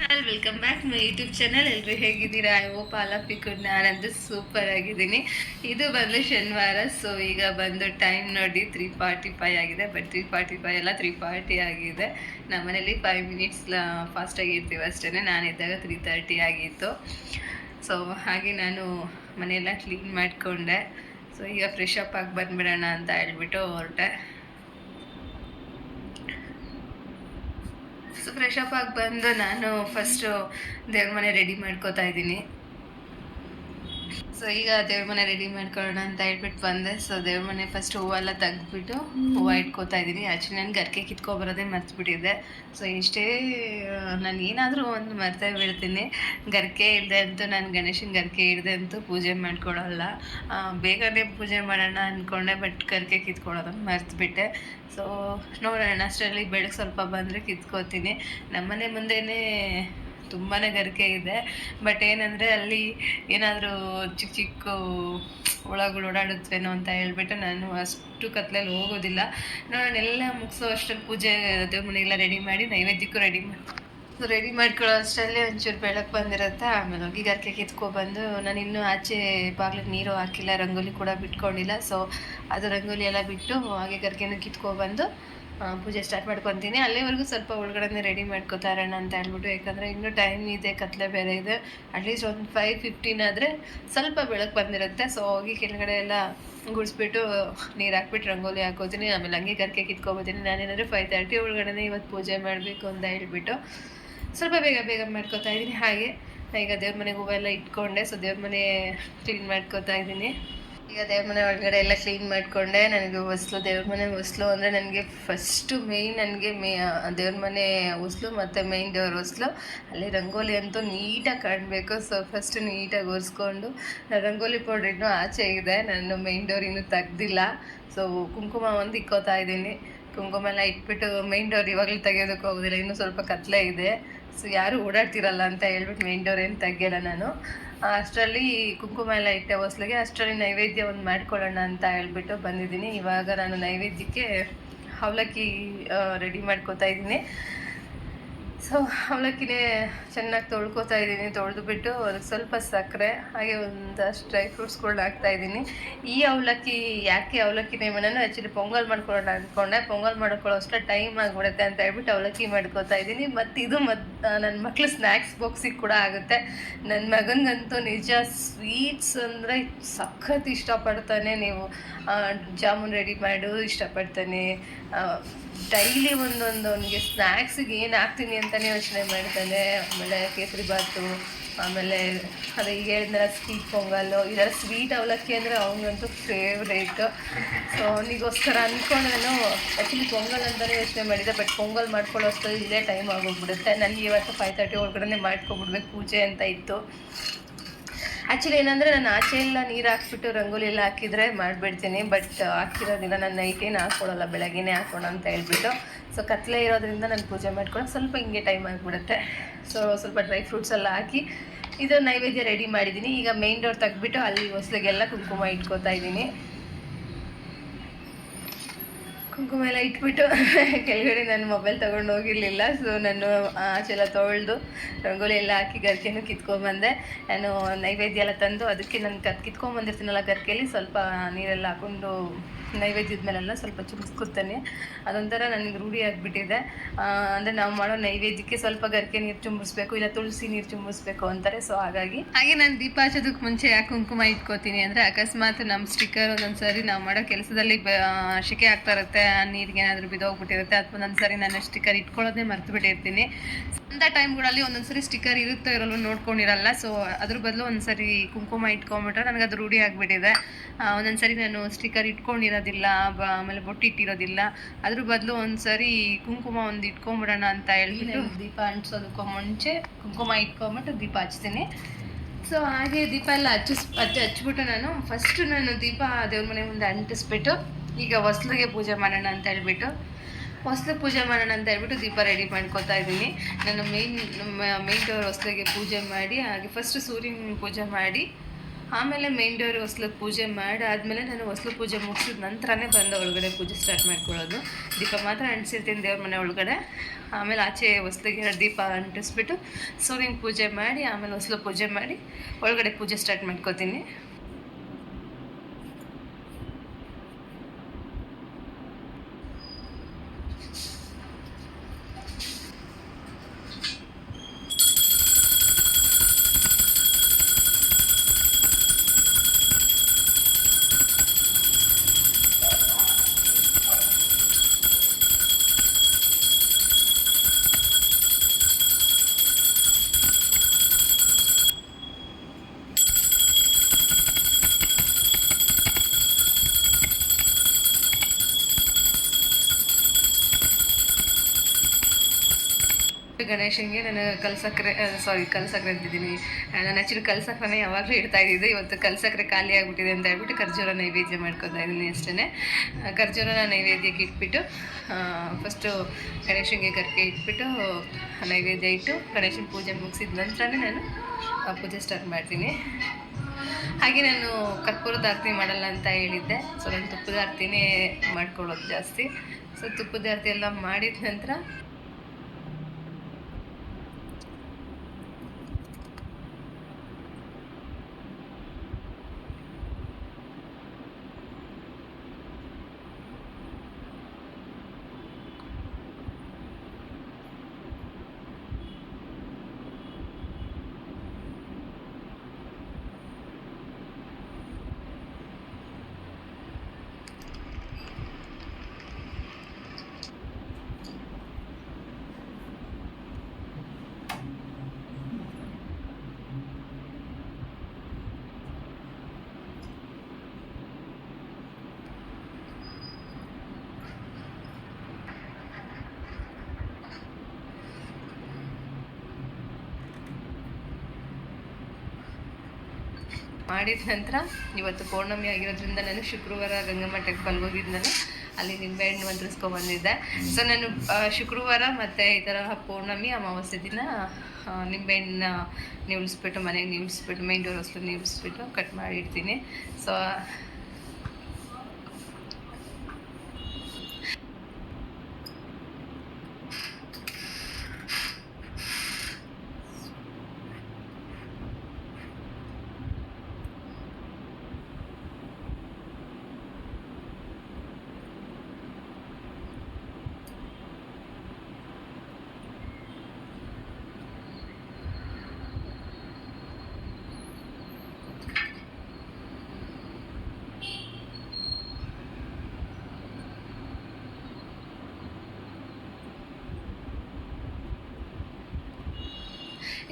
Hello welcome back my YouTube channel ಎಲ್ಲರೂ ಹೇಗಿದ್ದೀರಾ? I hope of good ನಾನಂತೂ super ಆಗಿದ್ದೀನಿ. ಇದು ಬಂದು ಶನಿವಾರ ಸೊ ಈಗ ಬಂದು ಟೈಮ್ ನೋಡಿ ತ್ರೀ ಫಾರ್ಟಿ ಫೈವ್ ಆಗಿದೆ ಬಟ್ ತ್ರೀ ಫಾರ್ಟಿ ಫೈ ಎಲ್ಲ ತ್ರೀ ಫಾರ್ಟಿ ಆಗಿದೆ. ನಮ್ಮ ಮನೇಲಿ ಫೈವ್ ಮಿನಿಟ್ಸ್ ಫಾಸ್ಟಾಗಿ ಇರ್ತೀವಿ ಅಷ್ಟೇ ನಾನಿದ್ದಾಗ ತ್ರೀ ತರ್ಟಿ ಆಗಿತ್ತು. ಸೊ ಹಾಗೆ ನಾನು ಮನೆಯೆಲ್ಲ ಕ್ಲೀನ್ ಮಾಡಿಕೊಂಡೆ. ಸೊ ಈಗ ಫ್ರೆಶ್ ಅಪ್ ಆಗಿ ಬಂದುಬಿಡೋಣ ಅಂತ ಹೇಳ್ಬಿಟ್ಟು ಹೊರಟೆ ಸೊ ಫ್ರೆಶ್ ಅಪ್ ಆಗಿ ಬಂದು ನಾನು ಫಸ್ಟು ದೇವ್ರ ಮನೆ ರೆಡಿ ಮಾಡ್ಕೋತಾ ಇದ್ದೀನಿ. ಸೊ ಈಗ ದೇವ್ರ ಮನೆ ರೆಡಿ ಮಾಡ್ಕೊಳ್ಳೋಣ ಅಂತ ಹೇಳ್ಬಿಟ್ಟು ಬಂದೆ. ಸೊ ದೇವ್ರ ಮನೆ ಫಸ್ಟ್ ಹೂವೆಲ್ಲ ತೆಗ್ದ್ಬಿಟ್ಟು ಹೂವು ಇಟ್ಕೋತಾ ಇದ್ದೀನಿ. ಆ್ಯಕ್ಚುಲಿ ನಾನು ಗರ್ಕೆ ಕಿತ್ಕೊಬರೋದೇ ಮರ್ತ್ಬಿಟ್ಟಿದ್ದೆ ಸೊ ಇಷ್ಟೇ ನಾನು ಏನಾದರೂ ಒಂದು ಮರ್ತೇ ಬಿಡ್ತೀನಿ. ಗರ್ಕೆ ಇಲ್ಲದೆ ಅಂತೂ ನಾನು ಗಣೇಶನ ಗರ್ಕೆ ಇಲ್ಲದೆ ಅಂತೂ ಪೂಜೆ ಮಾಡ್ಕೊಳ್ಳೋಲ್ಲ. ಬೇಗನೆ ಪೂಜೆ ಮಾಡೋಣ ಅಂದ್ಕೊಂಡೆ ಬಟ್ ಗರ್ಕೆ ಕಿತ್ಕೊಳ್ಳೋದನ್ನು ಮರ್ತ್ಬಿಟ್ಟೆ. ಸೊ ನೋಡೋಣ ಅಷ್ಟರಲ್ಲಿ ಬೆಳಗ್ಗೆ ಸ್ವಲ್ಪ ಬಂದರೆ ಕಿತ್ಕೋತೀನಿ. ನಮ್ಮನೆ ಮುಂದೆನೇ ತುಂಬಾ ಗರಿಕೆ ಇದೆ. ಬಟ್ ಏನಂದರೆ ಅಲ್ಲಿ ಏನಾದರೂ ಚಿಕ್ಕ ಚಿಕ್ಕ ಹುಳಗಳು ಓಡಾಡುತ್ತೇನೋ ಅಂತ ಹೇಳ್ಬಿಟ್ಟು ನಾನು ಅಷ್ಟು ಕತ್ಲಲ್ಲಿ ಹೋಗೋದಿಲ್ಲ. ನಾನೆಲ್ಲ ಮುಗಿಸೋ ಅಷ್ಟರಲ್ಲಿ ಪೂಜೆ ದೇವ್ರ ರೆಡಿ ಮಾಡಿ ನೈವೇದ್ಯಕ್ಕೂ ರೆಡಿ ಮಾಡಿ ರೆಡಿ ಮಾಡ್ಕೊಳ್ಳೋ ಅಷ್ಟರಲ್ಲಿ ಒಂಚೂರು ಬೆಳಕು ಬಂದಿರುತ್ತೆ. ಆಮೇಲೆ ಹೋಗಿ ಗರ್ಕೆ ಕಿತ್ಕೊಬಂದು ನಾನು ಇನ್ನೂ ಆಚೆ ಬಾಗ್ಲಿಗೆ ನೀರು ಹಾಕಿಲ್ಲ, ರಂಗೋಲಿ ಕೂಡ ಬಿಟ್ಕೊಂಡಿಲ್ಲ. ಸೊ ಅದು ರಂಗೋಲಿ ಎಲ್ಲ ಬಿಟ್ಟು ಹಾಗೆ ಗರ್ಕೆನ ಕಿತ್ಕೊಬಂದು ಪೂಜೆ ಸ್ಟಾರ್ಟ್ ಮಾಡ್ಕೊತೀನಿ. ಅಲ್ಲಿವರೆಗೂ ಸ್ವಲ್ಪ ಒಳಗಡೆ ರೆಡಿ ಮಾಡ್ಕೋತಾ ಇರೋಣ ಅಂತ ಹೇಳ್ಬಿಟ್ಟು, ಯಾಕಂದರೆ ಇನ್ನೂ ಟೈಮ್ ಇದೆ, ಕತ್ಲೆ ಬೇರೆ ಇದೆ. ಅಟ್ಲೀಸ್ಟ್ ಒಂದು ಫೈವ್ ಫಿಫ್ಟೀನ್ ಆದರೆ ಸ್ವಲ್ಪ ಬೆಳಕು ಬಂದಿರುತ್ತೆ. ಸೊ ಹೋಗಿ ಕೆಳಗಡೆ ಎಲ್ಲ ಗುಡಿಸ್ಬಿಟ್ಟು ನೀರು ಹಾಕ್ಬಿಟ್ಟು ರಂಗೋಲಿ ಹಾಕೋತೀನಿ. ಆಮೇಲೆ ಹಂಗೆ ಗರ್ಕೆ ಕಿತ್ಕೊಬೋತೀನಿ ನಾನೇನಾದರೂ ಫೈವ್ ತರ್ಟಿ ಒಳಗಡೆ ಇವತ್ತು ಪೂಜೆ ಮಾಡಬೇಕು ಅಂತ ಹೇಳ್ಬಿಟ್ಟು ಸ್ವಲ್ಪ ಬೇಗ ಬೇಗ ಮಾಡ್ಕೋತಾ ಇದ್ದೀನಿ. ಹಾಗೆ, ಈಗ ದೇವ್ರ ಮನೆಗೆ ಹೂವೆಲ್ಲ ಇಟ್ಕೊಂಡೆ. ಸೊ ದೇವ್ರ ಮನೆ ಕ್ಲೀನ್ ಮಾಡ್ಕೋತಾ ಇದ್ದೀನಿ. ಈಗ ದೇವ್ರ ಮನೆ ಒಳಗಡೆ ಎಲ್ಲ ಕ್ಲೀನ್ ಮಾಡಿಕೊಂಡೆ. ನನಗೆ ಹೊಸ್ಲು, ದೇವ್ರ ಮನೆ ಹೊಸ್ಲು ಅಂದರೆ ನನಗೆ ಫಸ್ಟು ಮೇಯ್ನ್ ನನಗೆ ಮೇ ದೇವ್ರ ಮನೆ ಹೊಸ್ಲು ಮತ್ತು ಮೇಯ್ನ್ ದೇವ್ರ ಹೊಸ್ಲು. ಅಲ್ಲಿ ರಂಗೋಲಿ ಅಂತೂ ನೀಟಾಗಿ ಕಾಣಬೇಕು. ಸೊ ಫಸ್ಟ್ ನೀಟಾಗಿ ಒರೆಸ್ಕೊಂಡು ನಾನು ರಂಗೋಲಿ ಪೌಡ್ರ್ ಇನ್ನೂ ಆಚೆ ಇದೆ. ನಾನು ಮೇಯ್ನ್ ಡೋರ್ ಇನ್ನೂ ತೆಗ್ದಿಲ್ಲ. ಸೊ ಕುಂಕುಮ ಒಂದು ಇಕ್ಕೋತಾ ಇದ್ದೀನಿ. ಕುಂಕುಮ ಎಲ್ಲ ಇಟ್ಬಿಟ್ಟು ಮೇಯ್ನ್ ಡೋರ್ ಇವಾಗಲೂ ತೆಗೆಯೋದಕ್ಕೆ ಹೋಗೋದಿಲ್ಲ ಇನ್ನೂ ಸ್ವಲ್ಪ ಕತ್ಲೆ ಇದೆ. ಸೊ ಯಾರೂ ಓಡಾಡ್ತಿರಲ್ಲ ಅಂತ ಹೇಳ್ಬಿಟ್ಟು ಮೇಯ್ನ್ ಡೋರ್ ಏನು ತೆಗಿಯಲ್ಲ ನಾನು. ಅಷ್ಟರಲ್ಲಿ ಕುಂಕುಮ ಎಲ್ಲ ಇಟ್ಟೆ ಹೊಸ್ಲಿಗೆ ಅಷ್ಟರಲ್ಲಿ ನೈವೇದ್ಯ ಒಂದು ಮಾಡ್ಕೊಳ್ಳೋಣ ಅಂತ ಹೇಳ್ಬಿಟ್ಟು ಬಂದಿದ್ದೀನಿ. ಇವಾಗ ನಾನು ನೈವೇದ್ಯಕ್ಕೆ ಅವಲಕ್ಕಿ ರೆಡಿ ಮಾಡ್ಕೋತಾ ಇದ್ದೀನಿ. ಸೊ ಅವಲಕ್ಕಿನೇ ಚೆನ್ನಾಗಿ ತೊಳ್ಕೊತಾ ಇದ್ದೀನಿ ತೊಳೆದು ಬಿಟ್ಟು ಅದಕ್ಕೆ ಸ್ವಲ್ಪ ಸಕ್ಕರೆ ಹಾಗೆ ಒಂದಷ್ಟು ಡ್ರೈ ಫ್ರೂಟ್ಸ್ಗಳನ್ನ ಹಾಕ್ತಾ ಇದ್ದೀನಿ. ಈ ಅವಲಕ್ಕಿ ಯಾಕೆ ಅವಲಕ್ಕಿ ನೇಮನೂ ಆ್ಯಕ್ಚುಲಿ ಪೊಂಗಲ್ ಮಾಡ್ಕೊಳ್ಳೋಣ ಅಂದ್ಕೊಂಡೆ ಪೊಂಗಲ್ ಮಾಡ್ಕೊಳ್ಳೋ ಅಷ್ಟೇ ಟೈಮ್ ಆಗಿಬಿಡುತ್ತೆ ಅಂತ ಹೇಳ್ಬಿಟ್ಟು ಅವಲಕ್ಕಿ ಮಾಡ್ಕೋತಾ ಇದ್ದೀನಿ. ಮತ್ತು ಇದು ಮತ್ತು ನನ್ನ ಮಕ್ಳು ಸ್ನ್ಯಾಕ್ಸ್ ಬಾಕ್ಸಿಗೆ ಕೂಡ ಆಗುತ್ತೆ. ನನ್ನ ಮಗನಿಗಂತೂ ನಿಜ ಸ್ವೀಟ್ಸ್ ಅಂದರೆ ಸಖತ್ ಇಷ್ಟಪಡ್ತಾನೆ ನೀವು. ಜಾಮೂನ್ ರೆಡಿ ಮಾಡು, ಇಷ್ಟಪಡ್ತಾನೆ. ಡೈಲಿ ಒಂದೊಂದು ಅವನಿಗೆ ಸ್ನ್ಯಾಕ್ಸಿಗೆ ಏನು ಹಾಕ್ತೀನಿ ಅಂತಲೇ ಯೋಚನೆ ಮಾಡ್ತಾನೆ. ಆಮೇಲೆ ಕೇಸರಿ ಬಾತು, ಆಮೇಲೆ ಅದೇ ಈಗ ಹೇಳಿದ್ನಲ್ಲ ಸ್ವೀಟ್ ಪೊಂಗಲ್ಲು ಇದೆಲ್ಲ ಸ್ವೀಟ್ ಅವಲಕ್ಕಿ ಅಂದರೆ ಅವನಿಗಂತೂ ಫೇವ್ರೇಟು ಸೊ ಅವನಿಗೋಸ್ಕರ ಅಂದ್ಕೊಂಡು ನಾನು ಆ್ಯಕ್ಚುಲಿ ಪೊಂಗಲ್ ಅಂತಲೇ ಯೋಚನೆ ಮಾಡಿದ್ದೆ ಬಟ್ ಪೊಂಗಲ್ ಮಾಡ್ಕೊಳ್ಳೋ ಅಷ್ಟರಲ್ಲಿ ಇಲ್ಲೇ ಟೈಮ್ ಆಗೋಗ್ಬಿಡುತ್ತೆ. ನನಗೆ ಇವತ್ತು ಫೈವ್ ತರ್ಟಿ ಒಳಗಡೆ ಮಾಡ್ಕೊಬಿಡ್ಬೇಕು, ಪೂಜೆ ಅಂತ ಇತ್ತು. ಆ್ಯಕ್ಚುಲಿ ಏನಂದರೆ ನಾನು ಆಚೆ ಎಲ್ಲ ನೀರು ಹಾಕ್ಬಿಟ್ಟು ರಂಗೋಲಿ ಎಲ್ಲ ಹಾಕಿದ್ರೆ ಮಾಡಿಬಿಡ್ತೀನಿ ಬಟ್ ಹಾಕಿರೋದಿಲ್ಲ ನಾನು ನೈಟೇನು ಹಾಕ್ಕೊಳಲ್ಲ ಬೆಳಗ್ಗೆನೇ ಹಾಕೋಣ ಅಂತ ಹೇಳ್ಬಿಟ್ಟು. ಸೊ ಕತ್ಲೆ ಇರೋದ್ರಿಂದ ನಾನು ಪೂಜೆ ಮಾಡ್ಕೊಂಡು ಸ್ವಲ್ಪ ಹಿಂಗೆ ಟೈಮ್ ಆಗಿಬಿಡುತ್ತೆ. ಸೊ ಸ್ವಲ್ಪ ಡ್ರೈ ಫ್ರೂಟ್ಸ್ ಎಲ್ಲ ಹಾಕಿ ಇದು ನೈವೇದ್ಯ ರೆಡಿ ಮಾಡಿದ್ದೀನಿ ಈಗ ಮೇನ್ ಡೋರ್ ತೆಗ್ಬಿಟ್ಟು ಅಲ್ಲಿ ಹೊಸ್ಲಿಗೆಲ್ಲ ಕುಂಕುಮ ಇಟ್ಕೋತಾ ಇದ್ದೀನಿ. ಕುಂಕುಮ ಎಲ್ಲ ಇಟ್ಬಿಟ್ಟು ಕೆಳಗಡೆ ನಾನು ಮೊಬೈಲ್ ತೊಗೊಂಡು ಹೋಗಿರಲಿಲ್ಲ. ಸೊ ನಾನು ಆಚೆಲ್ಲ ತೊಳೆದು ರಂಗೋಲಿ ಎಲ್ಲ ಹಾಕಿ ಗರ್ಕೆನೂ ಕಿತ್ಕೊಂಬಂದೆ ನಾನು ನೈವೇದ್ಯ ಎಲ್ಲ ತಂದು ಅದಕ್ಕೆ ನಾನು ಕತ್ ಕಿತ್ಕೊಂಬಂದಿರ್ತೀನಲ್ಲ ಗರ್ಕೆಯಲ್ಲಿ ಸ್ವಲ್ಪ ನೀರೆಲ್ಲ ಹಾಕೊಂಡು ನೈವೇದ್ಯದ ಮೇಲೆಲ್ಲ ಸ್ವಲ್ಪ ಚುಮ್ಸ್ಕೊತಾನೆ ಅದೊಂಥರ ನನಗೆ ರೂಢಿ ಆಗಿಬಿಟ್ಟಿದೆ. ಅಂದರೆ ನಾವು ಮಾಡೋ ನೈವೇದ್ಯಕ್ಕೆ ಸ್ವಲ್ಪ ಗರಿಕೆ ನೀರು ಚುಂಬಿಸ್ಬೇಕು ಇಲ್ಲ ತುಳಸಿ ನೀರು ಚುಂಬಿಸ್ಬೇಕು ಅಂತಾರೆ. ಸೊ ಹಾಗಾಗಿ ಹಾಗೆ ನಾನು ದೀಪ ಹಚ್ಚೋದಕ್ಕೆ ಮುಂಚೆ ಯಾಕೆ ಕುಂಕುಮ ಇಟ್ಕೋತೀನಿ ಅಂದರೆ ಅಕಸ್ಮಾತ್ ನಮ್ಮ ಸ್ಟಿಕ್ಕರ್ ಒಂದೊಂದು ಸಾರಿ ನಾವು ಮಾಡೋ ಕೆಲಸದಲ್ಲಿ ಶಿಕೆ ಆಗ್ತಾ ಇರುತ್ತೆ, ಆ ನೀರಿಗೆ ಏನಾದರೂ ಬಿದ್ದೋಗ್ಬಿಟ್ಟಿರುತ್ತೆ ಅಥವಾ ಒಂದೊಂದು ಸಾರಿ ನಾನು ಸ್ಟಿಕ್ಕರ್ ಇಟ್ಕೊಳ್ಳೋದೇ ಮರ್ತು ಬಿಟ್ಟಿರ್ತೀನಿ. ಅಂಥ ಟೈಮ್ಗಳಲ್ಲಿ ಒಂದೊಂದ್ಸರಿ ಸ್ಟಿಕ್ಕರ್ ಇರುತ್ತೋ ಇರಲ್ಲ ನೋಡ್ಕೊಂಡಿರಲ್ಲ. ಸೊ ಅದ್ರ ಬದಲು ಒಂದ್ಸರಿ ಕುಂಕುಮ ಇಟ್ಕೊಂಬಿಟ್ರೆ ನನಗೆ ಅದು ರೂಢಿ ಆಗಿಬಿಟ್ಟಿದೆ. ಒಂದೊಂದ್ಸರಿ ನಾನು ಸ್ಟಿಕ್ಕರ್ ಇಟ್ಕೊಂಡಿರೋದಿಲ್ಲ ಬ- ಆಮೇಲೆ ಬೊಟ್ಟು ಇಟ್ಟಿರೋದಿಲ್ಲ ಅದ್ರ ಬದಲು ಒಂದ್ಸರಿ ಕುಂಕುಮ ಒಂದು ಇಟ್ಕೊಂಬಿಡೋಣ ಅಂತ ಹೇಳ್ಬಿಟ್ಟು ದೀಪ ಅಂಟಿಸೋದಕ್ಕೂ ಮುಂಚೆ ಕುಂಕುಮ ಇಟ್ಕೊಂಬಿಟ್ಟು ದೀಪ ಹಚ್ತೀನಿ. ಸೊ, ಹಾಗೆ ದೀಪ ಎಲ್ಲ ಹಚ್ಚಿಸ್ ಹಚ್ಚಿ ಹಚ್ಬಿಟ್ಟು ನಾನು ಫಸ್ಟ್ ನಾನು ದೀಪ ದೇವ್ರ ಮನೆ ಮುಂದೆ ಅಂಟಿಸ್ಬಿಟ್ಟು ಈಗ ಹೊಸ್ಲಿಗೆ ಪೂಜೆ ಮಾಡೋಣ ಅಂತ ಹೇಳ್ಬಿಟ್ಟು, ಹೊಸ್ಲು ಪೂಜೆ ಮಾಡೋಣ ಅಂತ ಹೇಳ್ಬಿಟ್ಟು ದೀಪ ರೆಡಿ ಮಾಡ್ಕೊತಾ ಇದ್ದೀನಿ. ನಾನು ಮೇಯ್ನ್ ಮೇಯ್ನ್ ಡೋರ್ ಹೊಸ್ಲಿಗೆ ಪೂಜೆ ಮಾಡಿ, ಹಾಗೆ ಫಸ್ಟ್ ಸೂರ್ಯನ ಪೂಜೆ ಮಾಡಿ ಆಮೇಲೆ ಮೇನ್ ಡೋರ್ ಹೊಸ್ಲು ಪೂಜೆ ಮಾಡಿ ಆದಮೇಲೆ ನಾನು ಹೊಸ್ಲು ಪೂಜೆ ಮುಗಿಸಿದ ನಂತರನೇ ಬಂದು ಒಳಗಡೆ ಪೂಜೆ ಸ್ಟಾರ್ಟ್ ಮಾಡ್ಕೊಳ್ಳೋದು. ದೀಪ ಮಾತ್ರ ಅಂಟಿಸಿರ್ತೀನಿ ದೇವ್ರ ಮನೆ ಒಳಗಡೆ. ಆಮೇಲೆ ಆಚೆ ಹೊಸ್ಲಿಗೆ ದೀಪ ಅಂಟಿಸ್ಬಿಟ್ಟು ಸೂರ್ಯನ ಪೂಜೆ ಮಾಡಿ, ಆಮೇಲೆ ಹೊಸ್ಲು ಪೂಜೆ ಮಾಡಿ, ಒಳಗಡೆ ಪೂಜೆ ಸ್ಟಾರ್ಟ್ ಮಾಡ್ಕೋತೀನಿ. ಗಣೇಶನಿಗೆ ನಾನು ಕಲ್ಸಕ್ರೆ ಸಾರಿ ಕಲ್ಸಕ್ರೆ ಅಂತಿದ್ದೀನಿ ನಾನು ಆ್ಯಕ್ಚುಲಿ ಕಲ್ಸಕ್ರನೇ ಯಾವಾಗಲೂ ಇಡ್ತಾ ಇದ್ದಿದ್ದು, ಇವತ್ತು ಕಲ್ಸಕ್ರೆ ಖಾಲಿ ಆಗಿಬಿಟ್ಟಿದೆ ಅಂತ ಹೇಳ್ಬಿಟ್ಟು ಖರ್ಜೂರ ನೈವೇದ್ಯ ಮಾಡ್ಕೊತಾ ಇದ್ದೀನಿ ಅಷ್ಟೇ ಖರ್ಜೂರನ ನೈವೇದ್ಯಕ್ಕೆ ಇಟ್ಬಿಟ್ಟು ಫಸ್ಟು ಗಣೇಶನಿಗೆ ಕರ್ಕೆ ಇಟ್ಬಿಟ್ಟು, ನೈವೇದ್ಯ ಇಟ್ಟು ಗಣೇಶನ ಪೂಜೆ ಮುಗಿಸಿದ ನಂತರನೇ ನಾನು ಪೂಜೆ ಸ್ಟಾರ್ಟ್ ಮಾಡ್ತೀನಿ. ಹಾಗೆ ನಾನು ಕರ್ಪೂರದ ಆರತಿ ಮಾಡಲ್ಲ ಅಂತ ಹೇಳಿದ್ದೆ. ಸೊ ನಾನು ತುಪ್ಪದ ಆರತಿನೇ ಮಾಡ್ಕೊಳ್ಳೋದು ಜಾಸ್ತಿ. ಸೊ ತುಪ್ಪದ ಆರತಿ ಎಲ್ಲ ಮಾಡಿದ ನಂತರ ಮಾಡಿದ ನಂತರ ಇವತ್ತು ಪೌರ್ಣಮಿ ಆಗಿರೋದ್ರಿಂದ ನಾನು ಶುಕ್ರವಾರ ಗಂಗಮ್ಮ ಟೆಂಪಲ್ಗೆ ಹೋಗಿದ್ನಲ್ಲ ಅಲ್ಲಿ ನಿಂಬೆಹಣ್ಣು ಮಂತ್ರಿಸ್ಕೊಂಡು ಬಂದಿದ್ದೆ. ಸೊ ನಾನು ಶುಕ್ರವಾರ ಮತ್ತು ಈ ಥರ ಪೌರ್ಣಮಿ ಅಮಾವಾಸ್ಯೆ ದಿನ ನಿಂಬೆ ನಿಂಬೆಹಣ್ಣ ನಿವ್ಳಿಸ್ಬಿಟ್ಟು ಮನೆಗೆ ನಿಲ್ಲಿಸ್ಬಿಟ್ಟು ಮೈನ್ ಡೋರ್ ಹೊಸಲು ಕಟ್ ಮಾಡಿಡ್ತೀನಿ. ಸೊ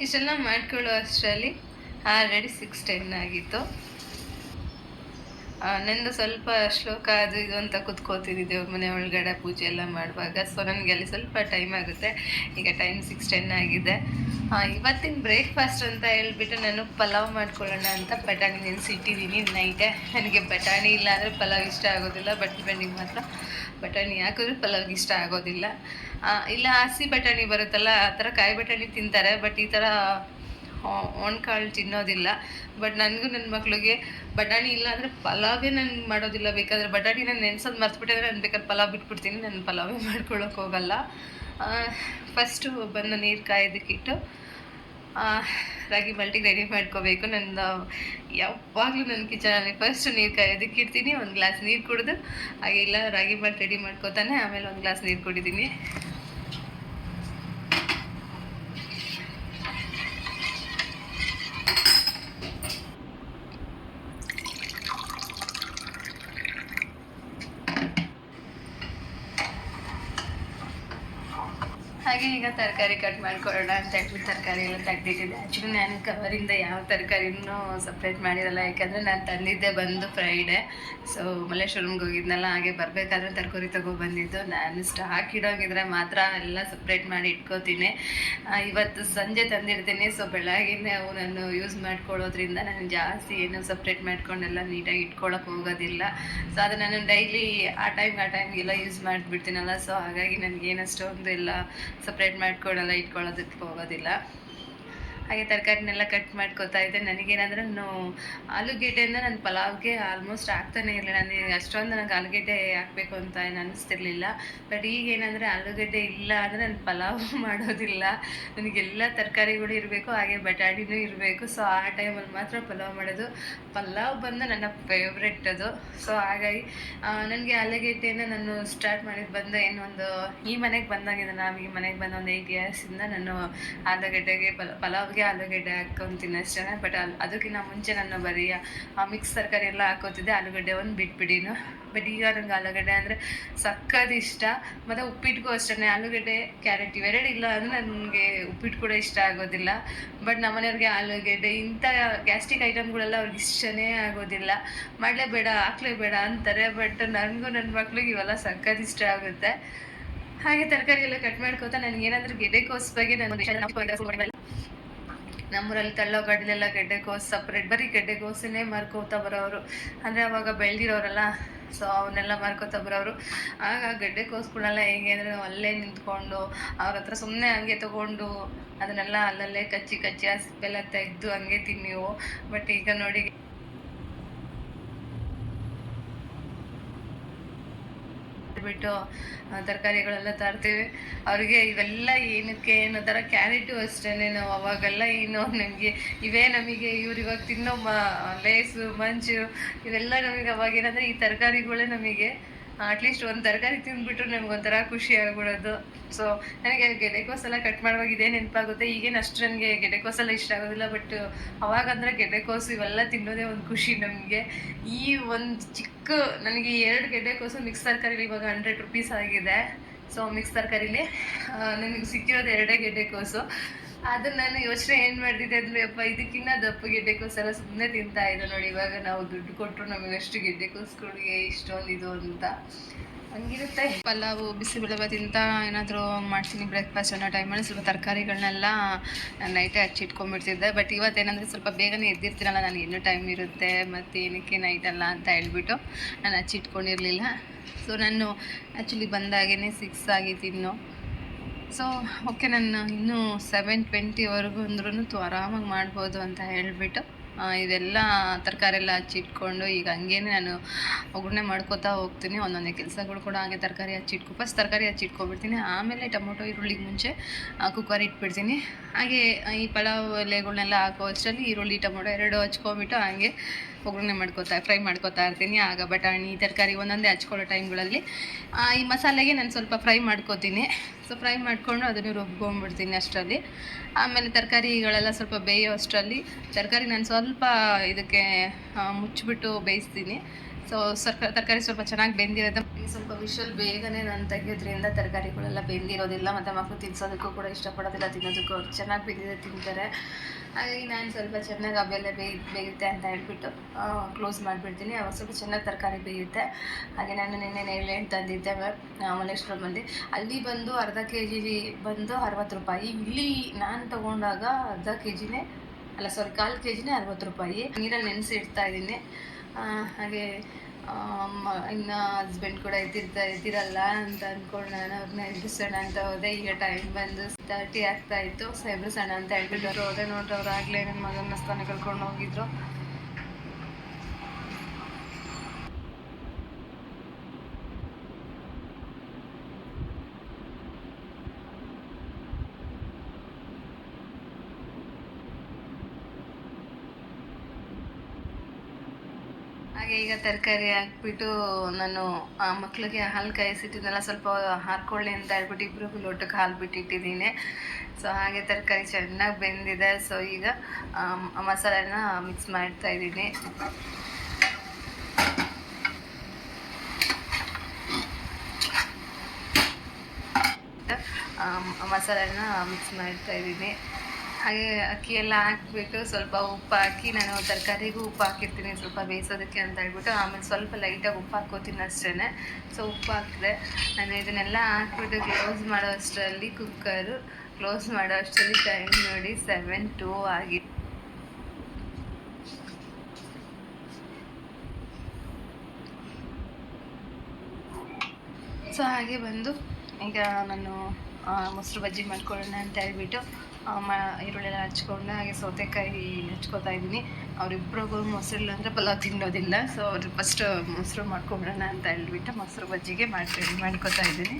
ಇಷ್ಟೆಲ್ಲ ಮಾಡ್ಕೊಳ್ಳೋ ಅಷ್ಟರಲ್ಲಿ ಆಲ್ರೆಡಿ ಸಿಕ್ಸ್ ಟೆನ್ ಆಗಿತ್ತು. ನಂದು ಸ್ವಲ್ಪ ಶ್ಲೋಕ ಅದು ಇದು ಅಂತ ಕುತ್ಕೋತೀನಿ ದೇವ್ರ ಮನೆ ಒಳಗಡೆ ಪೂಜೆ ಎಲ್ಲ ಮಾಡುವಾಗ. ಸೊ ನನಗೆ ಅಲ್ಲಿ ಸ್ವಲ್ಪ ಟೈಮ್ ಆಗುತ್ತೆ. ಈಗ ಟೈಮ್ ಸಿಕ್ಸ್ ಟೆನ್ ಆಗಿದೆ. ಇವತ್ತಿನ ಬ್ರೇಕ್ಫಾಸ್ಟ್ ಅಂತ ಹೇಳ್ಬಿಟ್ಟು ನಾನು ಪಲಾವ್ ಮಾಡ್ಕೊಳ್ಳೋಣ ಅಂತ ಬಟಾಣಿ ನೆನೆಸಿಟ್ಟಿದ್ದೀನಿ ನೈಟೇ ನನಗೆ ಬಟಾಣಿ ಇಲ್ಲ ಅಂದರೆ ಪಲಾವ್ ಇಷ್ಟ ಆಗೋದಿಲ್ಲ. ಬಟ್ ಬೆಂಡಿಗೆ ಮಾತ್ರ ಬಟಾಣಿ ಹಾಕಿದ್ರೆ ಪಲಾವ್ಗೆ ಇಷ್ಟ ಆಗೋದಿಲ್ಲ. ಇಲ್ಲ, ಹಸಿ ಬಟಾಣಿ ಬರುತ್ತಲ್ಲ, ಆ ಥರ ಕಾಯಿ ಬಟಾಣಿ ತಿಂತಾರೆ ಬಟ್ ಈ ಥರ ಒಣಕಾಳು ತಿನ್ನೋದಿಲ್ಲ. ಬಟ್ ನನಗೂ ನನ್ನ ಮಕ್ಳಿಗೆ ಬಟಾಣಿ ಇಲ್ಲ ಅಂದರೆ ಪಲಾವೇ ನಾನು ಮಾಡೋದಿಲ್ಲ. ಬೇಕಾದರೆ ಬಟಾಣಿ ನಾನು ನೆನ್ಸೋದು ಮರ್ತ್ಬಿಟ್ಟಿದ್ರೆ ನಾನು ಬೇಕಾದ್ರೆ ಪಲಾವ್ ಬಿಟ್ಬಿಡ್ತೀನಿ. ನಾನು ಪಲಾವೇ ಮಾಡ್ಕೊಳಕ್ಕೆ ಹೋಗಲ್ಲ. ಫಸ್ಟು ಬಂದು ನೀರು ಕಾಯೋದಕ್ಕಿಟ್ಟು ರಾಗಿ ಮಲ್ಟಿಗೆ ರೆಡಿ ಮಾಡ್ಕೋಬೇಕು. ನನ್ನ ಯಾವಾಗಲೂ ನನ್ನ ಕಿಚನಲ್ಲಿ ಫಸ್ಟ್ ನೀರು ಕಾಯೋದಕ್ಕೆ ಇಡ್ತೀನಿ, ಒಂದು ಗ್ಲಾಸ್ ನೀರು ಕುಡಿದು, ಹಾಗೆ ಇಲ್ಲ ರಾಗಿ ಮಲ್ಟ್ ರೆಡಿ ಮಾಡ್ಕೋತಾನೆ, ಆಮೇಲೆ ಒಂದು ಗ್ಲಾಸ್ ನೀರು ಕುಡಿತೀನಿ ಹಾಗೆ ಈಗ ತರಕಾರಿ ಕಟ್ ಮಾಡ್ಕೊಳ್ಳೋಣ ಅಂತ ಹೇಳ್ಬಿಟ್ಟು ತರಕಾರಿ ಎಲ್ಲ ತೆಗ್ದಿಟ್ಟಿದ್ದೆ. ಆ್ಯಕ್ಚುಲಿ ನಾನು ಕವರಿಂದ ಯಾವ ತರಕಾರಿನೂ ಸಪ್ರೇಟ್ ಮಾಡಿರಲ್ಲ. ಯಾಕಂದರೆ ನಾನು ತಂದಿದ್ದೆ ಬಂದು ಫ್ರೈಡೆ ಸೊ ಮಲ್ಲೇಶ್ವರಂಗೆ ಹೋಗಿದ್ನಲ್ಲ, ಹಾಗೆ ಬರಬೇಕಾದ್ರೆ ತರಕಾರಿ ಬಂದಿದ್ದು. ನಾನು ಸ್ಟಾಕ್ ಇಡೋಗಿದ್ರೆ ಮಾತ್ರ ಎಲ್ಲ ಸಪ್ರೇಟ್ ಮಾಡಿ ಇಟ್ಕೋತೀನಿ. ಇವತ್ತು ಸಂಜೆ ತಂದಿರ್ತೀನಿ. ಸೊ ಬೆಳಗಿನ ಅವು ನಾನು ಯೂಸ್ ಮಾಡ್ಕೊಳ್ಳೋದ್ರಿಂದ ನಾನು ಜಾಸ್ತಿ ಏನು ಸಪ್ರೇಟ್ ಮಾಡ್ಕೊಂಡೆಲ್ಲ ನೀಟಾಗಿ ಇಟ್ಕೊಳಕ್ಕೆ ಹೋಗೋದಿಲ್ಲ. ಸೊ ಅದು ನಾನು ಡೈಲಿ ಆ ಟೈಮ್ ಆ ಟೈಮ್ಗೆಲ್ಲ ಯೂಸ್ ಮಾಡಿಬಿಡ್ತೀನಲ್ಲ. ಸೊ ಹಾಗಾಗಿ ನನಗೆ ಏನಷ್ಟೊಂದು ಎಲ್ಲ ಸಪ್ರೇಟ್ ಮಾಡ್ಕೊಳ್ಳಲ್ಲ ಇಟ್ಕೊಳ್ಳೋದಕ್ಕೆ ಹೋಗೋದಿಲ್ಲ. ಹಾಗೆ ತರಕಾರಿನೆಲ್ಲ ಕಟ್ ಮಾಡ್ಕೊತಾ ಇದ್ದೆ. ನನಗೇನಂದ್ರೆ ನಾನು ಆಲೂಗೆಡ್ಡೆಯಿಂದ ನನ್ನ ಪಲಾವ್ಗೆ ಆಲ್ಮೋಸ್ಟ್ ಆಗ್ತಾನೆ ಇರಲಿಲ್ಲ ನನಗೆ ಅಷ್ಟೊಂದು ನನಗೆ ಆಲೂಗೆಡ್ಡೆ ಹಾಕಬೇಕು ಅಂತ ಏನು ಅನ್ನಿಸ್ತಿರ್ಲಿಲ್ಲ ಬಟ್ ಈಗ ಏನಂದರೆ ಆಲೂಗೆಡ್ಡೆ ಇಲ್ಲ ಅಂದರೆ ನಾನು ಪಲಾವ್ ಮಾಡೋದಿಲ್ಲ. ನನಗೆಲ್ಲ ತರಕಾರಿಗಳು ಇರಬೇಕು, ಹಾಗೆ ಬಟಾಟಿನೂ ಇರಬೇಕು. ಸೊ ಆ ಟೈಮಲ್ಲಿ ಮಾತ್ರ ಪಲಾವ್ ಮಾಡೋದು. ಪಲಾವ್ ಬಂದು ನನ್ನ ಫೇವ್ರೆಟ್ ಅದು. ಸೊ ಹಾಗಾಗಿ ನನಗೆ ಆಲೂಗೆಡ್ಡೆನ ನಾನು ಸ್ಟಾರ್ಟ್ ಮಾಡಿದ್ದು ಬಂದು ಏನೊಂದು ಈ ಮನೆಗೆ ಬಂದಾಗಿದೆ ನಾವು ಈ ಮನೆಗೆ ಬಂದ ಒಂದು ಏಯ್ಟ್ ಇಯರ್ಸಿಂದ ನಾನು ಆಲೂಗೆಡ್ಡೆಗೆ ಪಲ ಪಲಾವ್ಗೆ ಆಲೂಗಡ್ಡೆ ಹಾಕೊಂತೀನಿ ಅಷ್ಟೇ ಬಟ್ ಅಲ್ಲಿ ಅದಕ್ಕಿಂತ ಮುಂಚೆ ನಾನು ಬರೀ, ಆ ಮಿಕ್ಸ್ ತರಕಾರಿ ಎಲ್ಲ ಹಾಕೋತಿದ್ದೆ ಆಲೂಗಡ್ಡೆ ಒಂದು ಬಿಟ್ಬಿಡಿನು ಬಟ್ ಈಗ ನಂಗೆ ಆಲೂಗಡ್ಡೆ ಅಂದರೆ ಸಕ್ಕದ ಇಷ್ಟ. ಮತ್ತು ಉಪ್ಪಿಟ್ಟಿಗೂ ಅಷ್ಟೇ ಆಲೂಗಡ್ಡೆ, ಕ್ಯಾರೆಟ್ ಇವೆರಡು ಇಲ್ಲ ಅಂದರೆ ನನಗೆ ಉಪ್ಪಿಟ್ಟು ಕೂಡ ಇಷ್ಟ ಆಗೋದಿಲ್ಲ. ಬಟ್ ನಮ್ಮನೆಯವ್ರಿಗೆ ಆಲೂಗಡ್ಡೆ ಇಂಥ ಗ್ಯಾಸ್ಟ್ರಿಕ್ ಐಟಮ್ಗಳೆಲ್ಲ ಅವ್ರಿಗೆ ಇಷ್ಟನೇ ಆಗೋದಿಲ್ಲ. ಮಾಡಲೇಬೇಡ ಹಾಕ್ಲೇಬೇಡ ಅಂತಾರೆ ಬಟ್ ನನಗೂ ನನ್ನ ಮಕ್ಳಿಗೆ ಇವೆಲ್ಲ ಸಕ್ಕದ ಇಷ್ಟ ಆಗುತ್ತೆ. ಹಾಗೆ ತರಕಾರಿ ಎಲ್ಲ ಕಟ್ ಮಾಡ್ಕೋತಾ ನನಗೆ ಏನಾದರೂ ಗೆಡೆ ಬಗ್ಗೆ ನಾನು ನಮ್ಮೂರಲ್ಲಿ ತಳ್ಳೋ ಗಡ್ಲೆಲ್ಲ ಗೆಡ್ಡೆಗೋಸು ಸಪ್ರೇಟ್ ಬರೀ ಗೆಡ್ಡೆಕೋಸನ್ನೇ ಮಾರ್ಕೋತಾ ಬರೋರು ಅಂದರೆ ಅವಾಗ ಬೆಳೆದಿರೋರಲ್ಲ ಸೊ ಅವನ್ನೆಲ್ಲ ಮಾರ್ಕೋತಾ ಬರೋರು ಆಗ ಗೆಡ್ಡೆಕೋಸುಗಳೆಲ್ಲ ಹೇಗೆ ಅಂದರೆ ನಾವು ಅಲ್ಲೇ ನಿಂತ್ಕೊಂಡು, ಅವ್ರ ಹತ್ರ ಸುಮ್ಮನೆ ಹಂಗೆ ತೊಗೊಂಡು, ಅದನ್ನೆಲ್ಲ ಅಲ್ಲಲ್ಲೇ ಕಚ್ಚಿ ಕಚ್ಚಿ ಆ ಸಿಪ್ಪೆಲ್ಲ ತೆಗೆದು ಹಂಗೆ ತಿನ್ನಿವು. ಬಟ್ ಈಗ ನೋಡಿ ಬಿಟ್ಟು ತರಕಾರಿಗಳೆಲ್ಲ ತರ್ತೀವಿ. ಅವ್ರಿಗೆ ಇವೆಲ್ಲ ಏನಕ್ಕೆ ಏನೋ ಥರ ಕ್ಯಾರೆಟು ಅಷ್ಟೇ ನಾವು ಅವಾಗೆಲ್ಲ ಏನು ನಮಗೆ, ಇವೇ ನಮಗೆ ಇವ್ರು ಇವಾಗ ತಿನ್ನೋ ಮ, ಲೇಸು, ಮಂಚು, ಇವೆಲ್ಲ ನಮಗೆ ಅವಾಗ ಏನಂದರೆ ಈ ತರಕಾರಿಗಳೇ ನಮಗೆ ಅಟ್ಲೀಸ್ಟ್ ಒಂದು ತರಕಾರಿ ತಿಂದ್ಬಿಟ್ರು ನಮ್ಗೆ ಒಂಥರ ಖುಷಿ ಆಗ್ಬಿಡೋದು. ಸೊ ನನಗೆ ಗೆಡ್ಡೆಕೋಸ್ ಎಲ್ಲ ಕಟ್ ಮಾಡುವಾಗ ಇದೇ ನೆನಪಾಗುತ್ತೆ. ಈಗೇನು ಅಷ್ಟು ನನಗೆ ಗೆಡೆಕೋಸೆಲ್ಲ ಇಷ್ಟ ಆಗೋದಿಲ್ಲ ಬಟ್ ಅವಾಗಂದ್ರೆ ಗೆಡ್ಡೆಕೋಸು ಇವೆಲ್ಲ ತಿನ್ನೋದೇ ಒಂದು ಖುಷಿ ನಮಗೆ. ಈ ಒಂದು ಚಿಕ್ಕ, ನನಗೆ ಎರಡು ಗೆಡ್ಡೆಕೋಸು ಮಿಕ್ಸ್ ತರಕಾರಿಲಿ ಇವಾಗ ಹಂಡ್ರೆಡ್ ರುಪೀಸ್ ಆಗಿದೆ. ಸೊ ಮಿಕ್ಸ್ ತರಕಾರಿಲಿ ನನಗೆ ಸಿಕ್ಕಿರೋದು ಎರಡೇ ಗೆಡ್ಡೆಕೋಸು. ಅದು ನಾನು ಯೋಚನೆ ಏನು ಮಾಡ್ತಿದ್ದೆ ಅಂದ್ರೆ ಅಪ್ಪ ಇದಕ್ಕಿನ್ನ ದಪ್ಪ ಗೆಡ್ಡೆಕೋಸೆಲ್ಲ ಸುಮ್ಮನೆ ತಿಂತಾ ಇದ್ದ ನೋಡಿ, ಇವಾಗ ನಾವು ದುಡ್ಡು ಕೊಟ್ಟರು ನಮಗೆ ಅಷ್ಟು ಗೆಡ್ಡೆಕೋಸ್ಗಳಿಗೆ ಇಷ್ಟೊಂದು ಇದು ಅಂತ. ಹಂಗಿರುತ್ತೆ. ಪಲಾವು, ಬಿಸಿಬೇಳೆಬಾತ್ ತಿಂತ ಏನಾದರೂ ಮಾಡ್ತೀನಿ ಬ್ರೇಕ್ಫಾಸ್ಟ್ ಅನ್ನೋ ಟೈಮಲ್ಲಿ ಸ್ವಲ್ಪ ತರಕಾರಿಗಳನ್ನೆಲ್ಲ ನೈಟೇ ಹಚ್ಚಿಟ್ಕೊಂಡ್ಬಿಡ್ತಿದ್ದೆ ಬಟ್ ಇವತ್ತೇನಂದರೆ ಸ್ವಲ್ಪ ಬೇಗನೆ ಎದ್ದಿರ್ತೀನಲ್ಲ ನಾನು ಇನ್ನೂ ಟೈಮ್ ಇರುತ್ತೆ, ಮತ್ತು ಏನಕ್ಕೆ ನೈಟಲ್ಲ ಅಂತ ಹೇಳ್ಬಿಟ್ಟು ನಾನು ಹಚ್ಚಿಟ್ಕೊಂಡಿರಲಿಲ್ಲ ಸೊ ನಾನು ಆ್ಯಕ್ಚುಲಿ ಬಂದಾಗೇ ಸಿಕ್ಸ್ ಆಗಿ ಇನ್ನು ಸೊ ಓಕೆ ನಾನು ಇನ್ನೂ ಸೆವೆನ್ ಟ್ವೆಂಟಿವರೆಗೂ ಅಂದ್ರೂ ತು ಆರಾಮಾಗಿ ಮಾಡ್ಬೋದು ಅಂತ ಹೇಳಿಬಿಟ್ಟು ಇದೆಲ್ಲ ತರಕಾರಿ ಎಲ್ಲ ಹಚ್ಚಿಟ್ಕೊಂಡು ಈಗ ಹಂಗೇನೆ ನಾನು ಒಗ್ಗರಣೆ ಮಾಡ್ಕೋತಾ ಹೋಗ್ತೀನಿ. ಒಂದೊಂದೇ ಕೆಲಸಗಳು ಕೂಡ ಹಾಗೆ ತರಕಾರಿ ಹಚ್ಚಿಟ್ಕೊ ಫಸ್ಟ್ ತರಕಾರಿ ಹಚ್ಚಿಟ್ಕೊಬಿಡ್ತೀನಿ ಆಮೇಲೆ ಟೊಮೊಟೊ ಈರುಳ್ಳಿಗೆ ಮುಂಚೆ ಕುಕ್ಕರ್ ಇಟ್ಬಿಡ್ತೀನಿ. ಹಾಗೆ ಈ ಪಲಾವ್ ಎಲೆಗಳನ್ನೆಲ್ಲ ಹಾಕೋ ಅಷ್ಟರಲ್ಲಿ ಈರುಳ್ಳಿ, ಟೊಮೊಟೊ ಎರಡು ಹಚ್ಕೊಬಿಟ್ಟು ಹಾಗೆ ಒಗ್ಗರಣೆ ಮಾಡ್ಕೋತಾ ಫ್ರೈ ಮಾಡ್ಕೋತಾ ಇರ್ತೀನಿ. ಆಗ ಬಟಾಣಿ, ತರಕಾರಿ ಒಂದೊಂದೇ ಹಚ್ಕೊಳ್ಳೋ ಟೈಮ್ಗಳಲ್ಲಿ ಈ ಮಸಾಲೆಗೆ ನಾನು ಸ್ವಲ್ಪ ಫ್ರೈ ಮಾಡ್ಕೋತೀನಿ. ಸೊ ಫ್ರೈ ಮಾಡಿಕೊಂಡು ಅದನ್ನು ರುಬ್ಕೊಂಡ್ಬಿಡ್ತೀನಿ ಅಷ್ಟರಲ್ಲಿ. ಆಮೇಲೆ ತರಕಾರಿಗಳೆಲ್ಲ ಸ್ವಲ್ಪ ಬೇಯೋ ಅಷ್ಟರಲ್ಲಿ ತರಕಾರಿ ನಾನು ಸ್ವಲ್ಪ ಇದಕ್ಕೆ ಮುಚ್ಚಿಬಿಟ್ಟು ಬೇಯಿಸ್ತೀನಿ. ಸೊ ಸರ್ಕ, ತರಕಾರಿ ಸ್ವಲ್ಪ ಚೆನ್ನಾಗಿ ಬೆಂದಿರುತ್ತೆ ಸ್ವಲ್ಪ ವಿಷಲ್ ಬೇಗನೆ ನಾನು ತೆಗೆಯೋದ್ರಿಂದ ತರಕಾರಿಗಳೆಲ್ಲ ಬೆಂದಿರೋದಿಲ್ಲ, ಮತ್ತು ಮಕ್ಕಳು ತಿನ್ಸೋದಕ್ಕೂ ಕೂಡ ಇಷ್ಟಪಡೋದಿಲ್ಲ, ತಿನ್ನೋದಕ್ಕೂ ಅವ್ರು ಚೆನ್ನಾಗಿ ಬೆಂದಿದೆ ತಿಂತಾರೆ. ಹಾಗಾಗಿ ನಾನು ಸ್ವಲ್ಪ ಚೆನ್ನಾಗಿ ಅವೆಲ್ಲ ಬೇಯ್ ಬೇಯುತ್ತೆ ಅಂತ ಹೇಳ್ಬಿಟ್ಟು ಕ್ಲೋಸ್ ಮಾಡಿಬಿಡ್ತೀನಿ. ಅವಾಗ ಸ್ವಲ್ಪ ಚೆನ್ನಾಗಿ ತರಕಾರಿ ಬೇಯುತ್ತೆ. ಹಾಗೆ ನಾನು ನಿನ್ನೆ ನೇರಳೆ ಹಣ್ಣು ತಂದಿದ್ದೆ ಮಂದಿ ಅಲ್ಲಿ. ಬಂದು ಅರ್ಧ ಕೆ ಜಿ ಬಂದು ಅರವತ್ತು ರೂಪಾಯಿ. ಇಲ್ಲಿ ನಾನು ತಗೊಂಡಾಗ ಅರ್ಧ ಕೆ ಜಿನೇ ಅಲ್ಲ ಸಾರಿ ಕಾಲು ಕೆ ಜಿನೇ ಅರವತ್ತು ರೂಪಾಯಿ. ನೀರಲ್ಲಿ ನೆನೆಸಿ ಇಡ್ತಾ ಇದ್ದೀನಿ. ಹಾಗೆ ಇನ್ನ ಹಸ್ಬೆಂಡ್ ಕೂಡ ಇದ್ದಿರ್ತಾ ಇದ್ದಿರಲ್ಲ ಅಂತ ಅಂದ್ಕೊಂಡು ನಾನು ಅವ್ರನ್ನ ಸಣ್ಣ ಅಂತ ಹೋದೆ. ಈಗ ಟೈಮ್ ಬಂದು ತರ್ಟಿ ಆಗ್ತಾ ಇತ್ತು. ಸೊ ಎಬ್ಬಿಸೋಣ ಅಂತ ಹೇಳ್ಬಿಟ್ಟು ಅವ್ರು ಹೋದೆ. ನೋಡ್ರಿ ಅವ್ರು ಆಗಲೇ ನನ್ನ ಮಗನ ಸ್ಥಾನ ಕರ್ಕೊಂಡು ಹೋಗಿದ್ರು ಹಾಗೆ ಈಗ ತರಕಾರಿ ಹಾಕ್ಬಿಟ್ಟು ನಾನು ಆ ಮಕ್ಳಿಗೆ ಹಾಲು ಕಾಯಿಸಿಟ್ಟಿದ್ದೆಲ್ಲ ಸ್ವಲ್ಪ ಹಾಕ್ಕೊಳ್ಳಿ ಅಂತ ಹೇಳ್ಬಿಟ್ಟು ಇಬ್ರಿಗೂ ಲೋಟಕ್ಕೆ ಹಾಲು ಬಿಟ್ಟಿಟ್ಟಿದ್ದೀನಿ. ಸೊ ಹಾಗೆ ತರಕಾರಿ ಚೆನ್ನಾಗಿ ಬೆಂದಿದೆ. ಸೊ ಈಗ ಮಸಾಲೆನ ಮಿಕ್ಸ್ ಮಾಡ್ತಾ ಇದ್ದೀನಿ. ಮಸಾಲೆನ ಮಿಕ್ಸ್ ಮಾಡ್ತಾ ಇದ್ದೀನಿ. ಹಾಗೆ ಅಕ್ಕಿ ಎಲ್ಲ ಹಾಕ್ಬಿಟ್ಟು ಸ್ವಲ್ಪ ಉಪ್ಪು ಹಾಕಿ ನಾನು ತರಕಾರಿಗೂ ಉಪ್ಪು ಹಾಕಿರ್ತೀನಿ, ಸ್ವಲ್ಪ ಬೇಯಿಸೋದಕ್ಕೆ ಅಂತ ಹೇಳ್ಬಿಟ್ಟು ಆಮೇಲೆ ಸ್ವಲ್ಪ ಲೈಟಾಗಿ ಉಪ್ಪು ಹಾಕೋತೀನಿ ಅಷ್ಟೇ ಸೊ ಉಪ್ಪು ಹಾಕಿದೆ. ನಾನು ಇದನ್ನೆಲ್ಲ ಹಾಕ್ಬಿಟ್ಟು ಕ್ಲೋಸ್ ಮಾಡೋ ಅಷ್ಟರಲ್ಲಿ ಕುಕ್ಕರು ಕ್ಲೋಸ್ ಮಾಡೋ ಅಷ್ಟರಲ್ಲಿ ಟೈಮ್ ನೋಡಿ ಸೆವೆನ್ ಟೂ ಆಗಿ ಸೊ ಹಾಗೆ ಬಂದು ಈಗ ನಾನು ಮೊಸರು ಬಜ್ಜಿ ಮಾಡ್ಕೊಳ್ಳೋಣ ಅಂತ ಹೇಳ್ಬಿಟ್ಟು ಮ ಈರುಳ್ಳೆಲ್ಲ ಹಚ್ಕೊಂಡು, ಹಾಗೆ ಸೌತೆಕಾಯಿ ಹಚ್ಕೋತಾ ಇದ್ದೀನಿ. ಅವರಿಬ್ರಿಗೂ ಮೊಸರು ಅಂದರೆ ಪಲಾವ್ ತಿನ್ನೋದಿಲ್ಲ. ಸೊ ಅವ್ರು ಫಸ್ಟ್ ಮೊಸರು ಮಾಡ್ಕೊಬಿಡೋಣ ಅಂತ ಹೇಳ್ಬಿಟ್ಟು ಮೊಸರು ಬಜ್ಜಿಗೆ ಮಾಡಿ ಮಾಡ್ಕೋತಾ ಇದ್ದೀನಿ.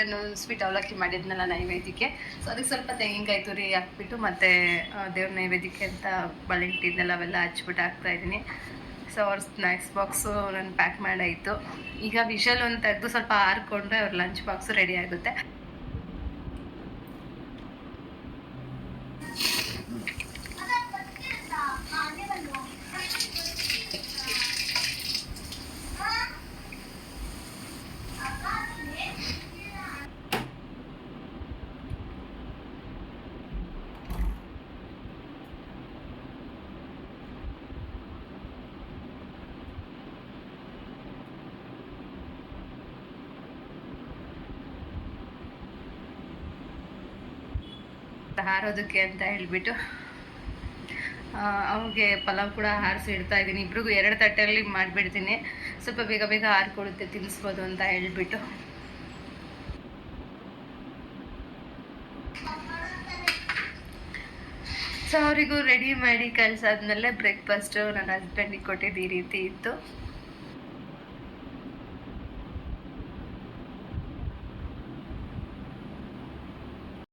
ನಾನು ಸ್ವೀಟ್ ಅವಲಕ್ಕಿ ಮಾಡಿದ್ನಲ್ಲ ನೈವೇದ್ಯಕ್ಕೆ. ಸೊ ಅದಕ್ಕೆ ಸ್ವಲ್ಪ ತೆಂಗಿನಕಾಯಿ ತುರಿ ಹಾಕ್ಬಿಟ್ಟು ಮತ್ತೆ ದೇವ್ರ ನೈವೇದ್ಯಕ್ಕೆ ಅಂತ ಬಲಿಟ್ಟಿದ್ನೆಲ್ಲ, ಅವೆಲ್ಲ ಹಚ್ಬಿಟ್ಟು ಹಾಕ್ತಾ ಇದ್ದೀನಿ. ಸೊ ಅವ್ರ ಸ್ನ್ಯಾಕ್ಸ್ ಬಾಕ್ಸು ನಾನು ಪ್ಯಾಕ್ ಮಾಡಾಯಿತು. ಈಗ ವಿಷಲ್ ಒಂದು ತೆಗೆದು ಸ್ವಲ್ಪ ಹಾರ್ಕೊಂಡ್ರೆ ಅವ್ರ ಲಂಚ್ ಬಾಕ್ಸು ರೆಡಿ ಆಗುತ್ತೆ. ಹಾರೋದಕ್ಕೆ ಅಂತ ಹೇಳಿಬಿಟ್ಟು ಅವ್ರಿಗೆ ಪಲಾವ್ ಕೂಡ ಹಾರಿಸಿ ಇಡ್ತಾ ಇದ್ದೀನಿ. ಇಬ್ರಿಗೂ ಎರಡು ತಟ್ಟೆಯಲ್ಲಿ ಮಾಡಿಬಿಡ್ತೀನಿ. ಸ್ವಲ್ಪ ಬೇಗ ಬೇಗ ಹಾರ್ಕೊಡುತ್ತೆ ತಿನ್ನಿಸ್ಬೋದು ಅಂತ ಹೇಳಿಬಿಟ್ಟು. ಸೊ, ಅವರಿಗೂ ರೆಡಿ ಮಾಡಿ ಕಳ್ಸಾದ್ಮೇಲೆ ಬ್ರೇಕ್ಫಾಸ್ಟು ನನ್ನ ಹಸ್ಬೆಂಡಿಗೆ ಕೊಟ್ಟಿದ್ದು ಈ ರೀತಿ ಇತ್ತು.